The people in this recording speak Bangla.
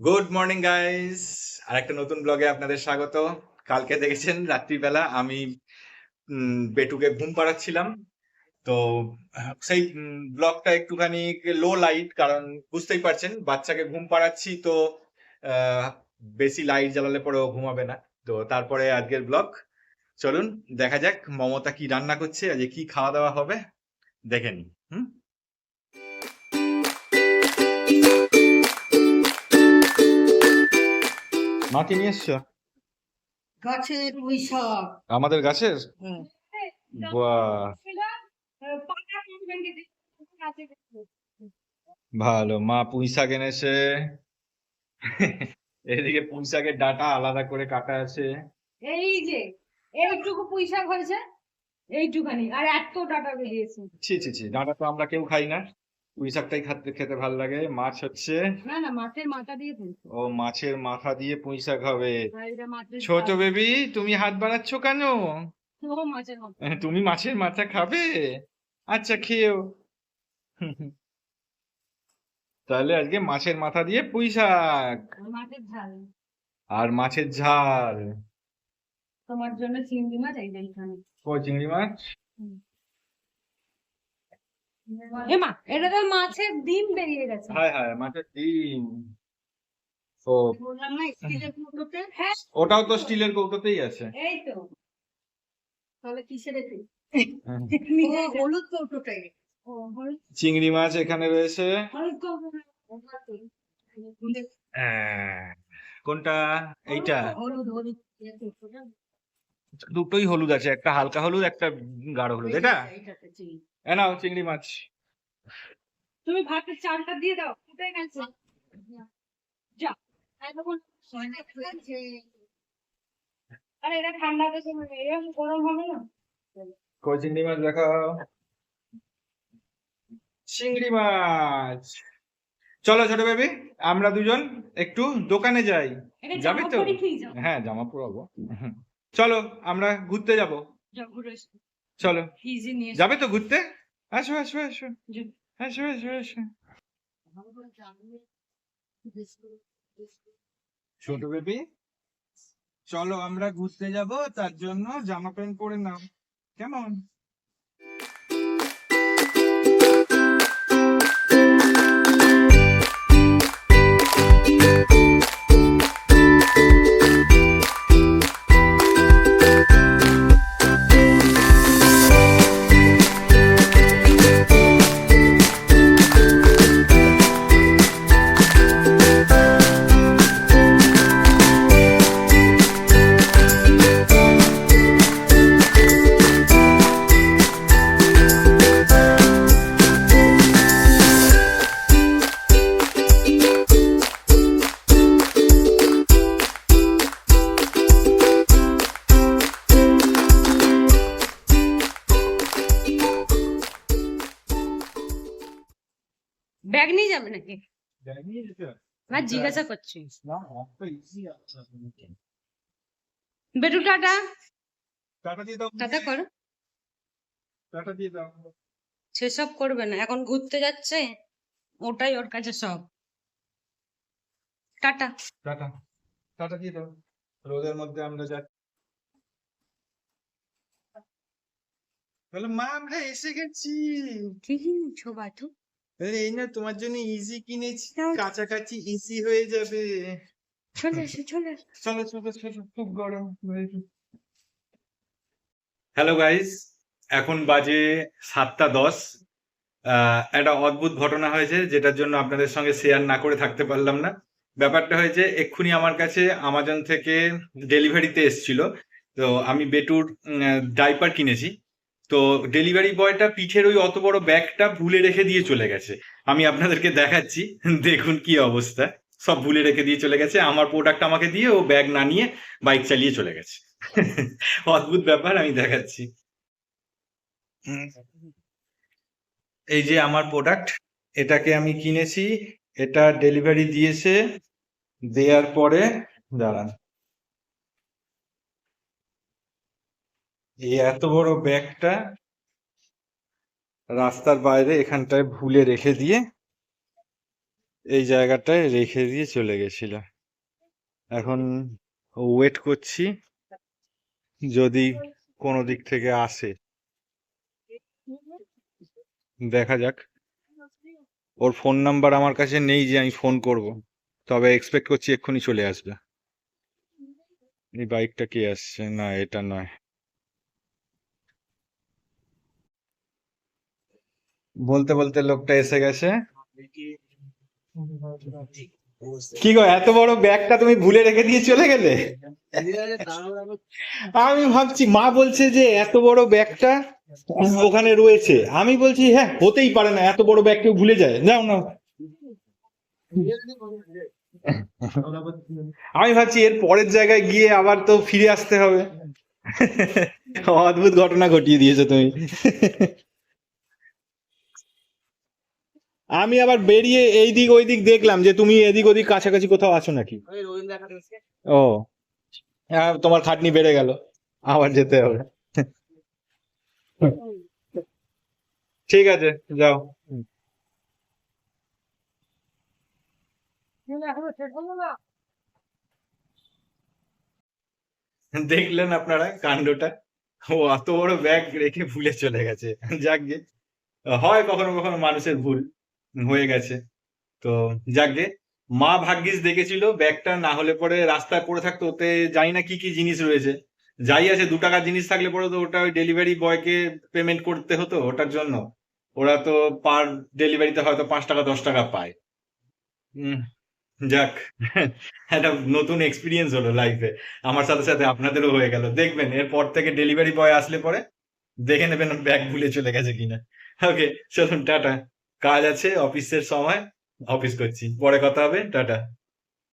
গুড মর্নিং গাইস আর একটা নতুন ব্লগে আপনাদের স্বাগত। কালকে দেখেছেন রাত্রিবেলা আমি বেটুকে ঘুম পাড়াচ্ছিলাম। তো, সেই ব্লগটা একটুখানি লো লাইট কারণ বুঝতেই পারছেন, বাচ্চাকে ঘুম পাড়াচ্ছি তো বেশি লাইট জ্বালালে পরে ও ঘুমাবে না। তো তারপরে আজকের ব্লগ চলুন, দেখা যাক মমতা কি রান্না করছে, আজকে কি খাওয়া দাওয়া হবে, দেখে নিই। হুম? মা কি নিয়ে এসছো? গাছের পুঁই শাক। আমাদের গাছের? বাহ ভালো মা পুঁই শাক এনেছে। এদিকে পুঁই শাকের ডাটা আলাদা করে কাটা আছে। এই যে এইটুকু পুঁই শাক হয়েছে এইটুখানি আর এত ডাটা বেরিয়েছে। ছি ছি ছি ডাটা তো আমরা কেউ খাই না। পুঁই শাকটাই খেতে খেতে ভালো লাগে। মাছ হচ্ছে না না মাছের মাথা দিয়ে ও মাছের মাথা দিয়ে পুঁই শাক হবে ছোট বেবি তুমি হাত বাড়াচ্ছ কেন? ও তুমি মাছের মাথা খাবে? আচ্ছা খেয়েও। তাহলে আজকে মাছের মাথা দিয়ে পুঁই শাক আর মাছের ঝাল। আর মাছের ঝাল। তোমার জন্য চিংড়ি মাছ এই চিংড়ি মাছ? এ এটা তো মাছের ডিম বেরিয়ে গেছে। হায় হায় মাছের ডিম। ও বললাম না স্টিলের কৌটোতে? হ্যাঁ। ওটাও তো স্টিলের কৌটোতেই আছে। এই তো। তাহলে কিসের এতে হ্যাঁ। ও, হলুদ কৌটোটাই। চিংড়ি মাছ এখানে রয়েছে। হলুদ কোনটা? এইটা। দুটোই হলুদ আছে একটা হালকা হলুদ একটা গাঢ় হলুদ এটা এইটাতে চিংড়ি। মাছ। তুমি ভাতের চালটা দিয়ে দাও ফুটে গেছে। যা। আরে এটা ঠান্ডাতে সময় এরকম গরম হবে না? কই চিংড়ি মাছ দেখাও। চিংড়ি মাছ। চলো ছোট বেবি আমরা দুজন একটু দোকানে যাই। যাবে তো? হ্যাঁ জামা পরাবো চলো আমরা ঘুরতে যাব। ঘুরে চলো। যাবে তো ঘুরতে? আসো আসো আসো। আসো আসো আসো। ছোট বেবি চলো আমরা ঘুরতে যাব তার জন্য জামা প্যান্ট পরে নাও কেমন? যাবে নাকি? না জিজ্ঞাসা করছি। না একটা ইজি আছে বেটু টাটা। টাটা করো। টাটা দিয়ে দাও। সেসব করবে না এখন ঘুরতে যাচ্ছে ওটাই ওর কাছে সব টাটা। টাটা। টাটা দিয়ে দাও। রোদের মধ্যে আমরা যাচ্ছি বলো মা আমরা এসে গেছি। কি বাটু? আরে এই না তোমার জন্য ইজি কিনেছি। কাছাকাছি ইজি হয়ে যাবে। চলে এসো চলে চলো চলো চলো খুব গরম হ্যালো গাইস এখন বাজে সাতটা দশ। একটা অদ্ভুত ঘটনা হয়েছে যেটার জন্য আপনাদের সঙ্গে শেয়ার না করে থাকতে পারলাম না। ব্যাপারটা হয়েছে এক্ষুনি আমার কাছে আমাজন থেকে ডেলিভারিতে এসেছিল। তো আমি বেটুর ডাইপার কিনেছি। তো ডেলিভারি বয়টা পিঠের ওই অত বড় ব্যাগটা ভুলে রেখে দিয়ে চলে গেছে। আমি আপনাদেরকে দেখাচ্ছি, দেখুন কি অবস্থা। সব ভুলে রেখে দিয়ে চলে গেছে। আমার প্রোডাক্ট আমাকে দিয়ে ও ব্যাগ না নিয়ে বাইক চালিয়ে চলে গেছে। অদ্ভুত ব্যাপার, আমি দেখাচ্ছি। এই যে আমার প্রোডাক্ট এটাকে আমি কিনেছি। এটা ডেলিভারি দিয়েছে, দেওয়ার পরে, দাঁড়ান। এই এত বড় ব্যাগটা রাস্তার বাইরে এখানটায় ভুলে রেখে দিয়ে এই জায়গাটায় রেখে দিয়ে চলে গেছিল। এখন ওয়েট করছি। যদি কোনো দিক থেকে আসে, দেখা যাক। ওর ফোন নাম্বার আমার কাছে নেই যে আমি ফোন করব। তবে এক্সপেক্ট করছি এক্ষুনি চলে আসবে। এই বাইকটা কি আসছে? না, এটা নয়। বলতে বলতে লোকটা এসে গেছে। কি গো এত বড় ব্যাগটা তুমি ভুলে রেখে দিয়ে চলে গেলে? আমি ভাবছি মা বলছে যে এত বড় ব্যাগটা ওখানে রয়েছে। আমি বলছি হ্যাঁ হতেই পারে না এত বড় ব্যাগ কেউ ভুলে যায়। যাও না আমি ভাবছি এর পরের জায়গায় গিয়ে আবার তো ফিরে আসতে হবে। অদ্ভুত ঘটনা ঘটিয়ে দিয়েছ তুমি। আমি আবার বেরিয়ে এই দিক ওই দিক দেখলাম যে তুমি এদিক ওদিক কাছাকাছি কোথাও আছো নাকি? ও। হ্যাঁ তোমার খাটনি বেড়ে গেল। আবার যেতে হবে। ঠিক আছে যাও। দেখলেন আপনারা কাণ্ডটা? ও অত বড় ব্যাগ রেখে ভুলে চলে গেছে। যাকগে হয় কখনো কখনো মানুষের ভুল। হয়ে গেছে। তো যাকগে মা ভাগ্যিস দেখেছিল, ব্যাগটা না হলে পরে রাস্তায় পড়ে থাকতো, ওতে জানি না কি কি জিনিস রয়েছে। যাই আছে, দু টাকার জিনিস থাকলে পরে তো ওটা ওই ডেলিভারি বয়কে পেমেন্ট করতে হতো, ওটার জন্য। ওরা তো পার ডেলিভারিতে হয়তো পাঁচ টাকা, দশ টাকা পায়। যাক, একটা নতুন এক্সপিরিয়েন্স হলো লাইফে আমার সাথে সাথে আপনাদেরও হয়ে গেল। দেখবেন, এরপর থেকে ডেলিভারি বয় আসলে পরে দেখে নেবেন ব্যাগ ভুলে চলে গেছে কিনা। ওকে চলুন, টাটা। কাজ আছে অফিসের সময় অফিস করছি। পরে কথা হবে টাটা।